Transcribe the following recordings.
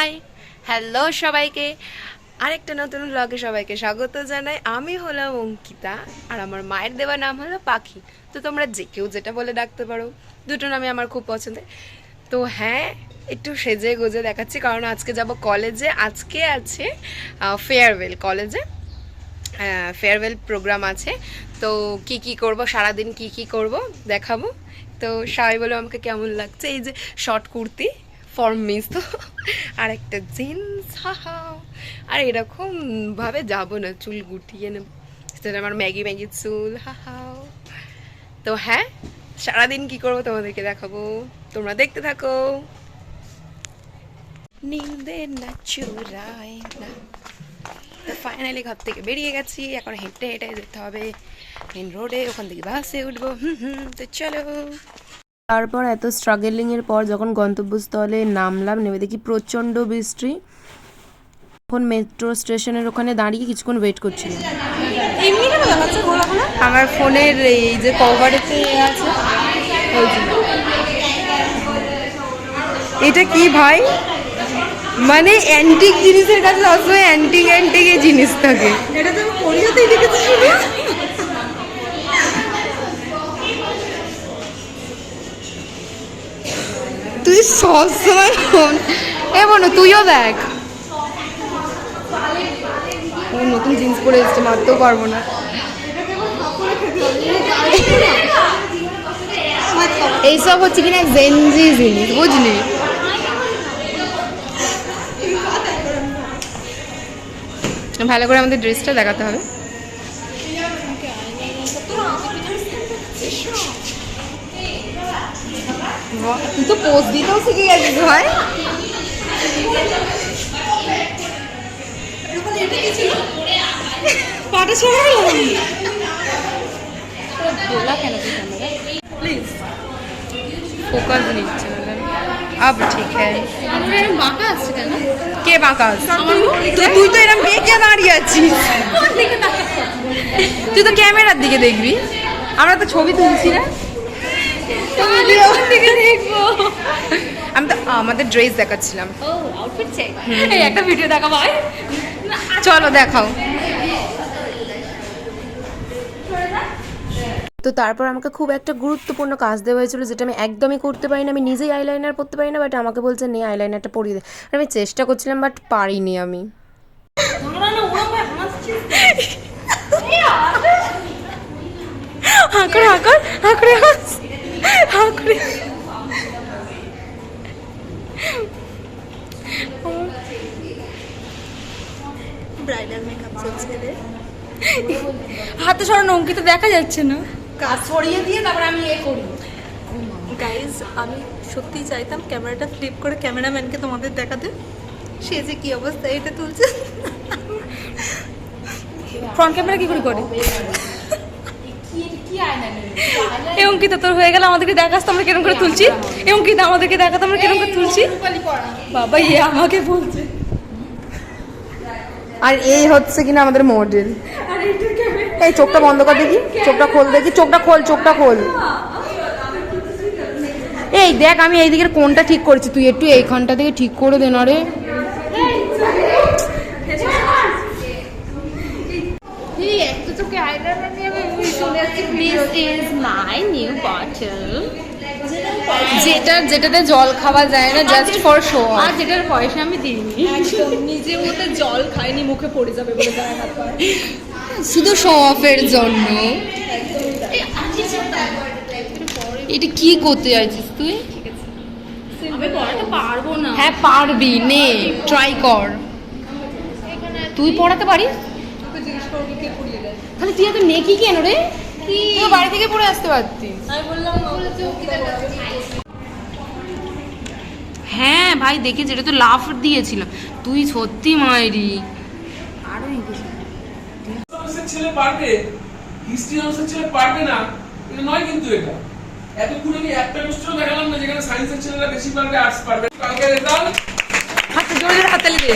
High, hello সবাইকে। আরেকটা নতুন ব্লগে সবাইকে স্বাগত জানাই। আমি হলাম অঙ্কিতা আর আমার মায়ের দেওয়া নাম হলো পাখি। তো তোমরা যে কেউ যেটা বলে ডাকতে পারো। দুটো নামই আমার খুব পছন্দের। তো হ্যাঁ একটু সেজে গুজে দেখাচ্ছি, কারণ আজকে যাব কলেজে আজকে আছে ফেয়ারওয়েল কলেজে ফেয়ারওয়েল প্রোগ্রাম আছে। তো কি কি করব, সারাদিন কি কি করব দেখাবো। তো সবাই বলো আমাকে কেমন লাগছে? এই যে শর্ট কুর্তি। ফর্ম মিস তো। আর একটা জিন্স আর এরকম ভাবে যাব না, চুল গুটিয়ে নেব। সেটা আমার ম্যাগি ম্যাগি চুল হাহাও তো হ্যাঁ সারাদিন কি করব তোমাদেরকে দেখাবো। তোমরা দেখতে থাকো। না তো ফাইনালি ঘর থেকে বেরিয়ে গেছি। এখন হেঁটে হেঁটে যেতে হবে। মেন রোডে ওখান থেকে বাসে উঠবো। হুম হুম, তো চলো। তারপর এত স্ট্রাগলিং এর পর যখন গন্তব্যস্থলে নামলাম নেমে দেখি প্রচণ্ড বৃষ্টি। এখন মেট্রো স্টেশনের ওখানে দাঁড়িয়ে কিছুক্ষণ ওয়েট করছিলাম। আমার ফোনের এই যে কভারেতে আছে। এটা কি ভাই? মানে অ্যান্টিক জিনিসের কাছে সবসময় অ্যান্টিক অ্যান্টিক জিনিস থাকে। এটা তো আমি দেখেছি তুই সবসময় ফোন এ বোনো তুইও দেখ। নতুন জিন্স পরে এসছে, মারতেও পারব না। এইসব হচ্ছে কিনা জেনজি জিনিস, বুঝলি? ভালো করে আমাদের ড্রেসটা দেখাতে হবে। তুই তো পোস্ট দিতেও শিখে গেছিস ভাই পাটা সরাই फोकस नीचे अब ठीक है বাঁকা আছে কেন কে বাঁকা আছে? তো তুই তো এরকম বেঁকে দাঁড়িয়ে আছিস তুই তো ক্যামেরার দিকে দেখবি আমরা তো ছবি তুলছি না দেখবো আমি তো আমাদের ড্রেস দেখাচ্ছিলাম। একটা ভিডিও দেখা ভাই চলো দেখাও। তো তারপর আমাকে খুব একটা গুরুত্বপূর্ণ কাজ দেওয়া হয়েছিল যেটা আমি একদমই করতে পারি না আমি নিজেই আইলাইনার পরতে পারি না বাট আমাকে বলছে নে আইলাইনারটা পরিয়ে দে। আর আমি চেষ্টা করছিলাম বাট পারিনি আমি। হাঁকড়ে হাঁকড় হাঁকড়ে হাঁকড়ে ব্রাইডাল মেকআপ চলছে হাতে সরানো অঙ্কিত দেখা যাচ্ছে না। কাজ ছড়িয়ে দিয়ে তারপর আমি এ করি। গাইজ আমি সত্যিই চাইতাম ক্যামেরাটা ফ্লিপ করে ক্যামেরাম্যানকে তোমাদের দেখাতে। সে যে কি অবস্থা এটা তুলছে। ফ্রন্ট ক্যামেরা কি করে করে? এ অঙ্কিতা তোর হয়ে গেল আমাদেরকে দেখাস তো আমরা কীরকম করে তুলছি এ অঙ্কিতা আমাদেরকে দেখাতো আমরা কীরকম করে তুলছি বাবা ইয়ে আমাকে বলছে আর এই হচ্ছে কিনা আমাদের মডেল এই চোখটা বন্ধ কর দেখি চোখটা খোল দেখি চোখটা খোল চোখটা খোল এই দেখ আমি এই দিকের কোনটা ঠিক করেছি তুই একটু এইখানটা থেকে ঠিক করে দে না রে this is my new bottle যেটা যেটাতে জল খাওয়া যায় না জাস্ট ফর শো আর যেটার পয়সা আমি দিইনি। নিজে ওতে জল খাইনি মুখে পড়ে যাবে বলে শুধু শো অফের জন্য। এটা কি করতে চাইছিস তুই? আমি পড়াতে পারব না। হ্যাঁ পারবি নে ট্রাই কর। তুই পড়াতে পারিস? তাহলে তুই এত নেকি কেন রে? তুই বাড়ি থেকে পড়ে আসতে পারতিস। আমি বললাম হ্যাঁ ভাই দেখে যেটা তো লাফ দিয়েছিলাম তুই সত্যি মায়েরি আরও ছেলে পারবে? হিস্ট্রি অনার্সের ছেলে পারবে না? এটা নয় কিন্তু এটা। এতক্ষণ আমি একটা দেখালাম না যেখানে সায়েন্সের ছেলেরা বেশি পারবে আর্টস পারবে। কালকে রেজাল্ট হাতে জোরে হাতালি দে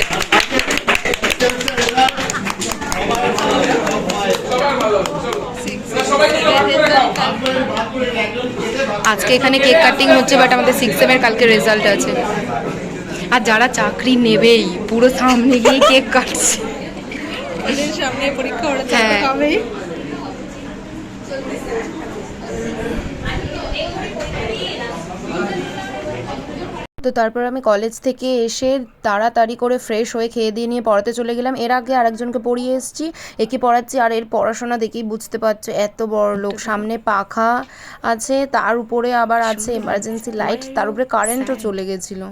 সবার ভালো হবে, চলো এবার সবাই মিলে ভাগ করে খাও আজকে এখানে কেক কাটিং হচ্ছে বাট আমাদের সিক্স সেমের কালকে রেজাল্ট আছে। আর যারা চাকরি নেবেই পুরো সামনে গিয়ে কেক কাটছে। সামনে পরীক্ষা হ্যাঁ। চাকরি পাবেই তো তারপর আমি কলেজ থেকে এসে তাড়াতাড়ি করে ফ্রেশ হয়ে খেয়ে দিয়ে নিয়ে পড়াতে চলে গেলাম। এর আগে আরেকজনকে পড়িয়ে এসেছি একে পড়াচ্ছি আর এর পড়াশোনা দেখেই বুঝতে পারছ এত বড় লোক। সামনে পাখা আছে তার উপরে আবার আছে এমার্জেন্সি লাইট তার উপরে কারেন্টও চলে গেছিল।